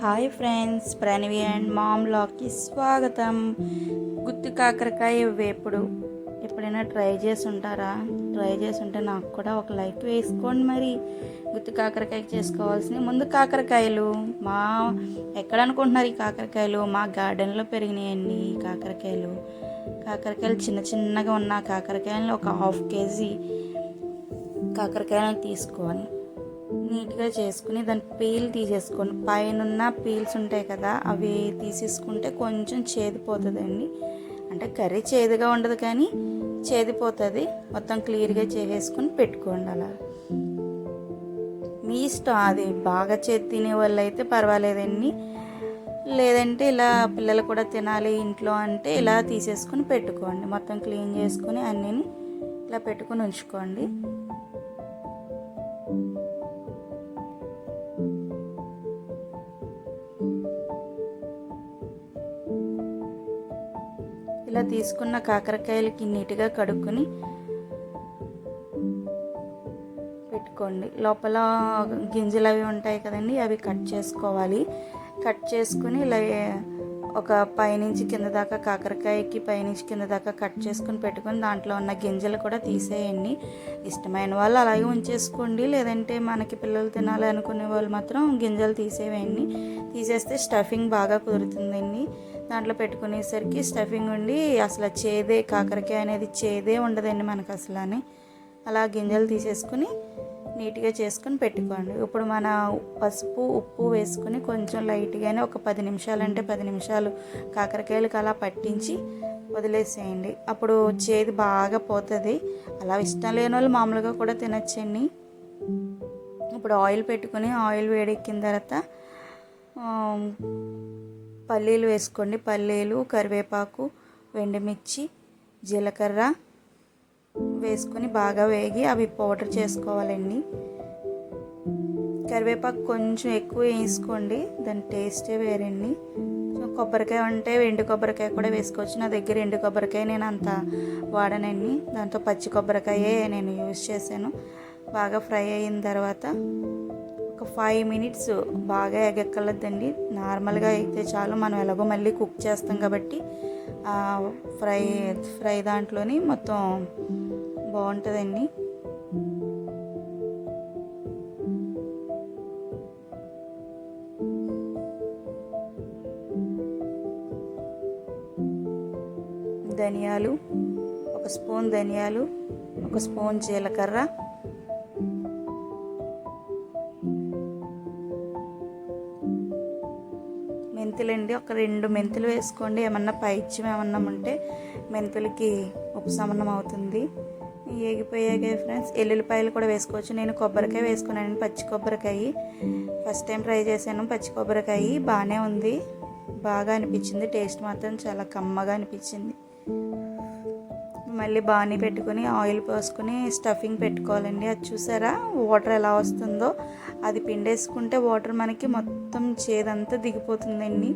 Hi friends Pranavi and మామ్లాకి స్వాగతం. గుత్తి కాకరకాయ వేపుడు. ఎప్పుడైనా ట్రై చేసి ఉంటారా ట్రై చేసి ఉంటే నాకు కూడా ఒక లైక్ వేసుకోండి మరి. గుత్తి కాకరకాయ చేసుకోవాల్సింది. ముందు కాకరకాయలు. మా ఎక్కడ అనుకుంటున్నారు ఈ కాకరకాయలు? మా గార్డెన్లో పెరిగినాయండి ఈ కాకరకాయలు. కాకరకాయలు చిన్న చిన్నగా ఉన్న కాకరకాయలు ఒక హాఫ్ కేజీ కాకరకాయలను తీసుకొని నీట్గా చేసుకుని దాని పీల్ తీసేసుకోండి. పైన పీల్స్ ఉంటాయి కదా అవి తీసేసుకుంటే కొంచెం చేదిపోతుందండి అంటే కర్రీ చేదుగా ఉండదు కానీ చేదిపోతుంది మొత్తం క్లియర్గా చేసేసుకొని పెట్టుకోండి అలా. మీ ఇష్టం అది. బాగా చేతి తినే వాళ్ళు అయితే పర్వాలేదండి. లేదంటే ఇలా పిల్లలు కూడా తినాలి ఇంట్లో అంటే ఇలా తీసేసుకొని పెట్టుకోండి. మొత్తం క్లీన్ చేసుకుని అన్నీ ఇలా పెట్టుకొని ఉంచుకోండి. ఇలా తీసుకున్న కాకరకాయలకి నీట్గా కడుక్కొని పెట్టుకోండి. లోపల గింజలు అవి ఉంటాయి కదండి అవి కట్ చేసుకోవాలి. కట్ చేసుకుని ఇలా ఒక పైనుంచి కింద దాకా కాకరకాయకి పైనుంచి కింద దాకా కట్ చేసుకుని పెట్టుకొని దాంట్లో ఉన్న గింజలు కూడా తీసేయండి. ఇష్టమైన వాళ్ళు అలాగే ఉంచేసుకోండి. లేదంటే మనకి పిల్లలు తినాలి అనుకునే వాళ్ళు మాత్రం గింజలు తీసేవేయండి తీసేస్తే స్టఫింగ్ బాగా కుదురుతుందండి. దాంట్లో పెట్టుకునేసరికి స్టఫింగ్ ఉండి అసలు చేదే కాకరకాయ అనేది చేదే ఉండదండి మనకు అసలు అని. అలా గింజలు తీసేసుకుని నీట్గా చేసుకుని పెట్టుకోండి. ఇప్పుడు మన పసుపు ఉప్పు వేసుకుని కొంచెం లైట్గానే ఒక పది నిమిషాలు అంటే పది నిమిషాలు కాకరకాయలకు అలా పట్టించి వదిలేసేయండి. అప్పుడు చేదు బాగా పోతుంది. అలా ఇష్టం లేని వాళ్ళు మామూలుగా కూడా తినచ్చండి. ఇప్పుడు ఆయిల్ పెట్టుకుని ఆయిల్ వేడెక్కిన తర్వాత పల్లీలు వేసుకోండి. పల్లీలు కరివేపాకు ఎండుమిర్చి జీలకర్ర వేసుకొని బాగా వేగి అవి పౌడర్ చేసుకోవాలండి. కరివేపాకు కొంచెం ఎక్కువ వేసుకోండి. దాని టేస్టే వేరండి. కొబ్బరికాయ ఉంటే ఎండు కొబ్బరికాయ కూడా వేసుకోవచ్చు. నా దగ్గర ఎండు కొబ్బరికాయ నేను అంత వాడనండి. దాంతో పచ్చి కొబ్బరికాయే నేను యూజ్ చేశాను. బాగా ఫ్రై అయిన తర్వాత ఒక ఫైవ్ మినిట్స్ బాగా ఎగక్కలద్దండి నార్మల్గా అయితే చాలు. మనం ఎలాగో మళ్ళీ కుక్ చేస్తాం కాబట్టి ఫ్రై ఫ్రై దాంట్లోని మొత్తం బాగుంటుందండి. ధనియాలు ఒక స్పూన్ ధనియాలు ఒక స్పూన్ జీలకర్ర మెంతులండి. ఒక రెండు మెంతులు వేసుకోండి. ఏమన్నా పైచ్యం ఏమన్నా ఉంటే మెంతులకి ఉపశమనం అవుతుంది. ఏగిపోయాక ఫ్రెండ్స్. ఎల్లుల్లిపాయలు కూడా వేసుకోవచ్చు. నేను కొబ్బరికాయ వేసుకున్నాను పచ్చి కొబ్బరికాయ. ఫస్ట్ టైం ట్రై చేశాను. పచ్చి కొబ్బరికాయ బాగానే ఉంది. బాగా అనిపించింది. టేస్ట్ మాత్రం చాలా కమ్మగా అనిపించింది. మళ్ళీ బాగానే పెట్టుకొని ఆయిల్ పోసుకొని స్టఫింగ్ పెట్టుకోవాలండి. అది చూసారా? వాటర్ ఎలా వస్తుందో. అది పిండేసుకుంటే వాటర్ మనకి మొత్తం చేదంతా దిగిపోతుందండి.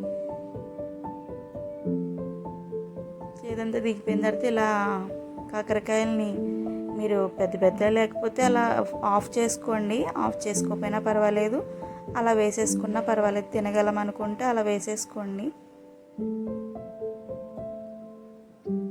చేదంతా దిగిపోయిన తర్వాత ఇలా కాకరకాయలని మీరు పెద్ద పెద్ద లేకపోతే అలా ఆఫ్ చేసుకోండి. ఆఫ్ చేసుకోకపోయినా పర్వాలేదు. అలా వేసేసుకున్నా పర్వాలేదు. తినగలం అనుకుంటే అలా వేసేసుకోండి.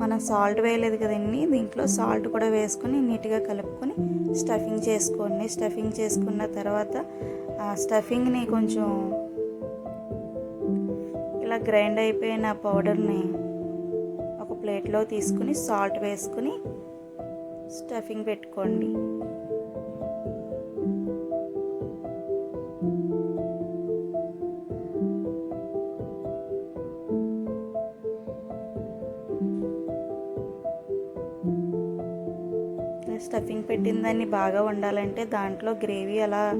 మనం సాల్ట్ వేయలేదు కదండి దీంట్లో సాల్ట్ కూడా వేసుకొని నీట్గా కలుపుకొని స్టఫింగ్ చేసుకోండి. స్టఫింగ్ చేసుకున్న తర్వాత ఆ స్టఫింగ్ని కొంచెం ఇలా గ్రైండ్ అయిపోయిన పౌడర్ని ఒక ప్లేట్లో తీసుకుని సాల్ట్ వేసుకుని స్టఫింగ్ పెట్టుకోండి. స్టఫింగ్ పెట్టిన దాన్ని బాగా వండాలంటే దాంట్లో గ్రేవీ అలా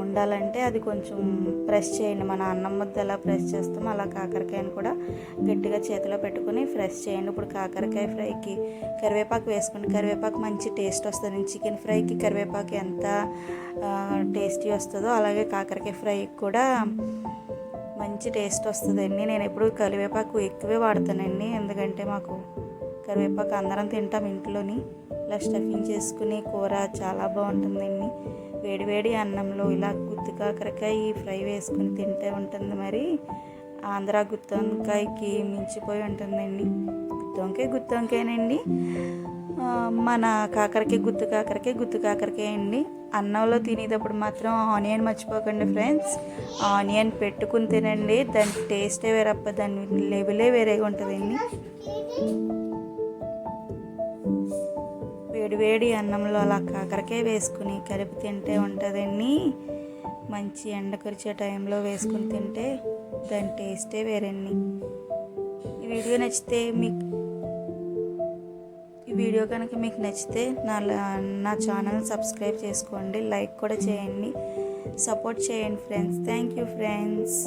ఉండాలంటే అది కొంచెం ప్రెస్ చేయండి. మన అన్నం ముద్ద ఎలా ప్రెస్ చేస్తామో అలా కాకరకాయని కూడా గట్టిగా చేతిలో పెట్టుకుని ప్రెస్ చేయండి. ఇప్పుడు కాకరకాయ ఫ్రైకి కరివేపాకు వేసుకోండి. కరివేపాకు మంచి టేస్ట్ వస్తుంది. చికెన్ ఫ్రైకి కరివేపాకు ఎంత టేస్టీ వస్తుందో అలాగే కాకరకాయ ఫ్రైకి కూడా మంచి టేస్ట్ వస్తుందండి. నేను ఎప్పుడు కరివేపాకు ఎక్కువే వాడతానండి. ఎందుకంటే మాకు కరివేపాకు అందరం తింటాం ఇంట్లోని. ఇలా స్టఫింగ్ చేసుకుని కూర చాలా బాగుంటుందండి వేడివేడి అన్నంలో ఇలా గుత్తి కాకరకాయ ఫ్రై వేసుకుని తింటే ఉంటుంది మరి. ఆంధ్ర గుత్తొంకాయకి మించిపోయి ఉంటుందండి గుత్తి వంకాయ వంకాయనండి. మన కాకరకాయ గుత్తి కాకరకాయ గుత్తి కాకరకాయ అండి. అన్నంలో తినేటప్పుడు మాత్రం ఆనియన్ మర్చిపోకండి ఫ్రెండ్స్. ఆనియన్ పెట్టుకుని తినండి. దాని టేస్టే వేరప్ప దాని లెవెలే వేరేగా ఉంటుందండి. వేడి వేడి అన్నంలో అలా కాకరకాయ వేసుకుని కలిపి తింటే ఉంటుందండి. మంచి ఎండ కురిచే టైంలో వేసుకుని తింటే దాని టేస్టే వేరండి. ఈ వీడియో నచ్చితే మీకు ఈ వీడియో కనుక మీకు నచ్చితే నా నా ఛానల్ సబ్స్క్రైబ్ చేసుకోండి లైక్ కూడా చేయండి సపోర్ట్ చేయండి ఫ్రెండ్స్. Thank you friends.